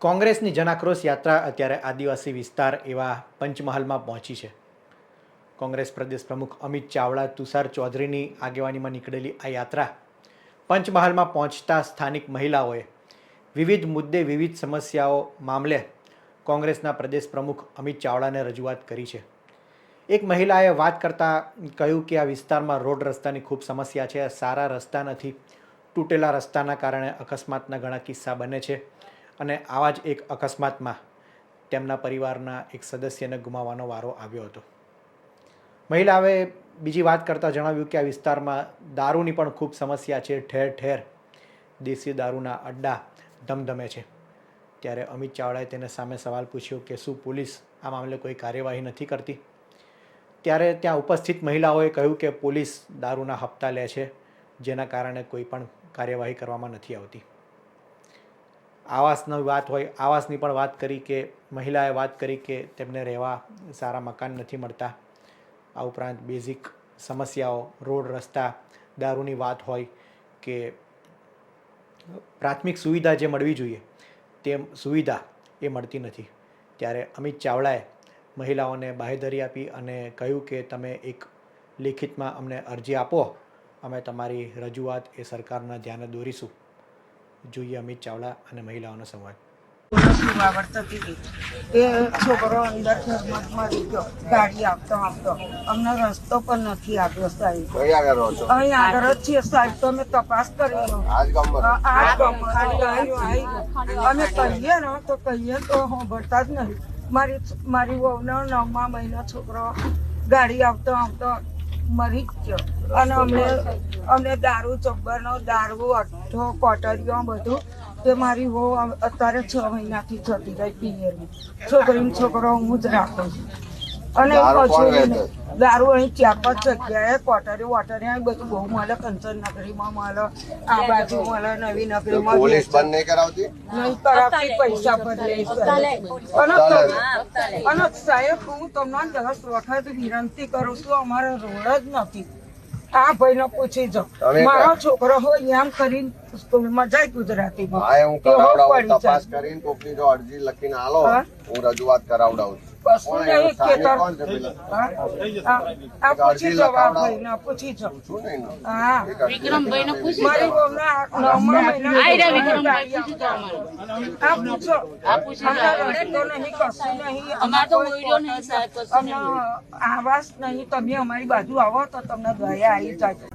કોંગ્રેસની જનાક્રોશ યાત્રા અત્યારે આદિવાસી વિસ્તાર એવા પંચમહાલમાં પહોંચી છે. કોંગ્રેસ પ્રદેશ પ્રમુખ અમિત ચાવડા, તુષાર ચૌધરીની આગેવાનીમાં નીકળેલી આ યાત્રા પંચમહાલમાં પહોંચતા સ્થાનિક મહિલાઓએ વિવિધ મુદ્દે વિવિધ સમસ્યાઓ મામલે કોંગ્રેસના પ્રદેશ પ્રમુખ અમિત ચાવડાને રજૂઆત કરી છે. એક મહિલાએ વાત કરતાં કહ્યું કે આ વિસ્તારમાં રોડ રસ્તાની ખૂબ સમસ્યા છે, સારા રસ્તા નથી, તૂટેલા રસ્તાના કારણે અકસ્માતના ઘણા કિસ્સા બને છે. અને આવા જ એક અકસ્માતમાં તેમના પરિવારના એક સદસ્યને ગુમાવવાનો વારો આવ્યો હતો. મહિલાએ બીજી વાત કરતાં જણાવ્યું કે આ વિસ્તારમાં દારૂની પણ ખૂબ સમસ્યા છે. ઠેર ઠેર દેશી દારૂના અડ્ડા ધમધમે છે. ત્યારે અમિત ચાવડાએ તેને સામે સવાલ પૂછ્યો કે શું પોલીસ આ મામલે કોઈ કાર્યવાહી નથી કરતી? ત્યારે ત્યાં ઉપસ્થિત મહિલાઓએ કહ્યું કે પોલીસ દારૂના હપ્તા લે છે, જેના કારણે કોઈ પણ કાર્યવાહી કરવામાં નથી આવતી. આવાસની વાત હોય, આવાસની પણ વાત કરી કે મહિલાએ વાત કરી કે તેમને રહેવા સારા મકાન નથી મળતા. આ ઉપરાંત બેઝિક સમસ્યાઓ, રોડ, રસ્તા, દારૂની વાત હોય કે પ્રાથમિક સુવિધા જે મળવી જોઈએ તે સુવિધા એ મળતી નથી. ત્યારે અમિત ચાવડાએ મહિલાઓને બાહેધરી આપી અને કહ્યું કે તમે એક લેખિતમાં અમને અરજી આપો, અમે તમારી રજૂઆત એ સરકારના ધ્યાને દોરીશું. જોઈએ અમિત ચાવડા અને મહિલાઓનો સંવાદ. એ છોકરો અંદર ઘરમાં ગયો ગાડી આપતો આપતો અમને રસ્તો પણ નથી આપ્યો સાહેબ. અહીં આગળ જ છીએ સાહેબ તો અમે તપાસ કરી આજ ગામમાં આ ગામમાંથી આવ્યું, આવ્યું. અમે કહીએ ને તો કહીએ તો સાંભળતા જ નહીં. મારી મારી વહુનો નવમા મહિનો છોકરો ગાડી આવતો આવતો મરી ગયો અને અમને અમને દારૂ ચબ્બરનો દારૂ અઠ્ઠો કોટરીઓ બધું તે મારી હો અત્યારે છ મહિનાથી જતી રહી પિયરમાં છોકરીનો છોકરો હું જ રાખું છું અને? નહીં. દારૂ અહીં ચાર પાંચ જગ્યાએ કોટરી વોટરી અહીં બધું બહુ મળે કંચન નગરીમાં મળે આ બાજુ મળે નવી નગરીમાં પોલીસ બંધ નહીં કરાવતી? નહીં કરાવતી પૈસા ભરી અને અને સાહેબ હું તમને દસ વખત વિનંતી કરું છું અમારે રોડ જ નથી. આ ભાઈને પૂછી જાઓ. મારો છોકરો હોય એમ કરીને સ્કૂલમાં જાય ગુજરાતીમાં. હા કરાવડાવું તપાસ કરીને કોકની જો અરજી લખીને હાલો હું? રજૂઆત કરાવડાવું છું કશું નહીં ખેતર કોણ છે પેલા? હા? આ- આ પૂછી આ પૂછી શું નહીં ને? આ પૂછો કશું નહીં અમારે તો કોઈ નહીં સાહેબ કશું આવાસ નહીં તમે અમારી બાજુ આવો તો તમને દયા આવી જાય.